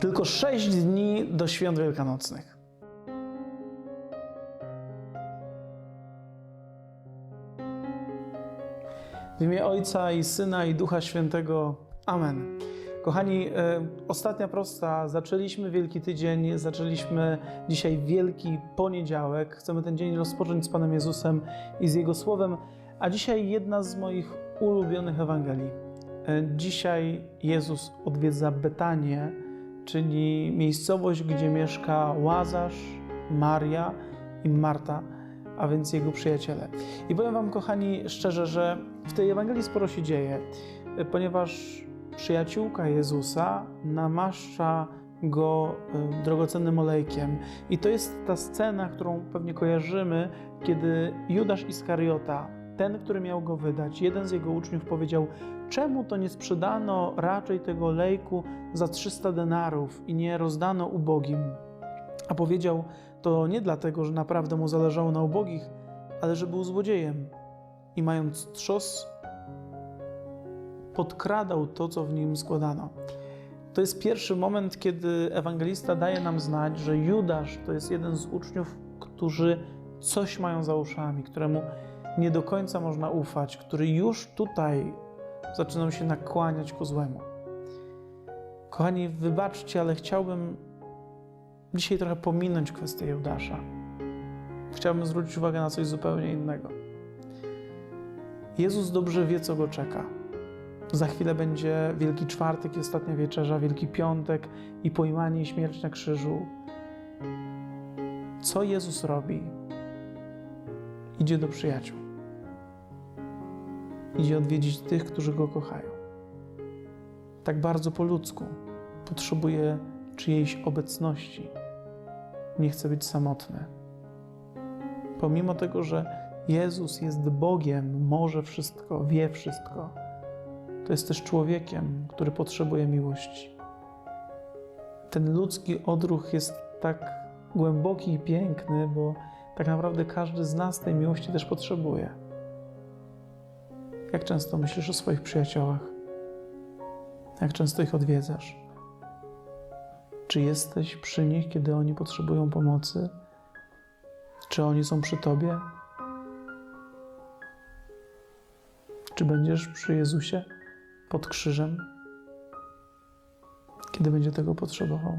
Tylko sześć dni do świąt wielkanocnych. W imię Ojca i Syna i Ducha Świętego. Amen. Kochani, e, ostatnia prosta. Zaczęliśmy Wielki Tydzień, zaczęliśmy dzisiaj Wielki Poniedziałek. Chcemy ten dzień rozpocząć z Panem Jezusem i z Jego Słowem. A dzisiaj jedna z moich ulubionych Ewangelii. E, Dzisiaj Jezus odwiedza Betanię, czyli miejscowość, gdzie mieszka Łazarz, Maria i Marta, a więc jego przyjaciele. I powiem Wam, kochani, szczerze, że w tej Ewangelii sporo się dzieje, ponieważ przyjaciółka Jezusa namaszcza go drogocennym olejkiem. I to jest ta scena, którą pewnie kojarzymy, kiedy Judasz Iskariota, ten, który miał go wydać, jeden z jego uczniów powiedział: Czemu to nie sprzedano raczej tego olejku za 300 denarów i nie rozdano ubogim? A powiedział to nie dlatego, że naprawdę mu zależało na ubogich, ale że był złodziejem i mając trzos, podkradał to, co w nim składano. To jest pierwszy moment, kiedy ewangelista daje nam znać, że Judasz to jest jeden z uczniów, którzy coś mają za uszami, któremu nie do końca można ufać, który już tutaj zaczynał się nakłaniać ku złemu. Kochani, wybaczcie, ale chciałbym dzisiaj trochę pominąć kwestię Judasza. Chciałbym zwrócić uwagę na coś zupełnie innego. Jezus dobrze wie, co go czeka. Za chwilę będzie Wielki Czwartek i Ostatnia Wieczerza, Wielki Piątek i pojmanie i śmierć na krzyżu. Co Jezus robi? Idzie do przyjaciół. Idzie odwiedzić tych, którzy Go kochają. Tak bardzo po ludzku. Potrzebuje czyjejś obecności. Nie chce być samotny. Pomimo tego, że Jezus jest Bogiem, może wszystko, wie wszystko, to jest też człowiekiem, który potrzebuje miłości. Ten ludzki odruch jest tak głęboki i piękny, bo tak naprawdę każdy z nas tej miłości też potrzebuje. Jak często myślisz o swoich przyjaciołach? Jak często ich odwiedzasz? Czy jesteś przy nich, kiedy oni potrzebują pomocy? Czy oni są przy tobie? Czy będziesz przy Jezusie pod krzyżem, kiedy będzie tego potrzebował?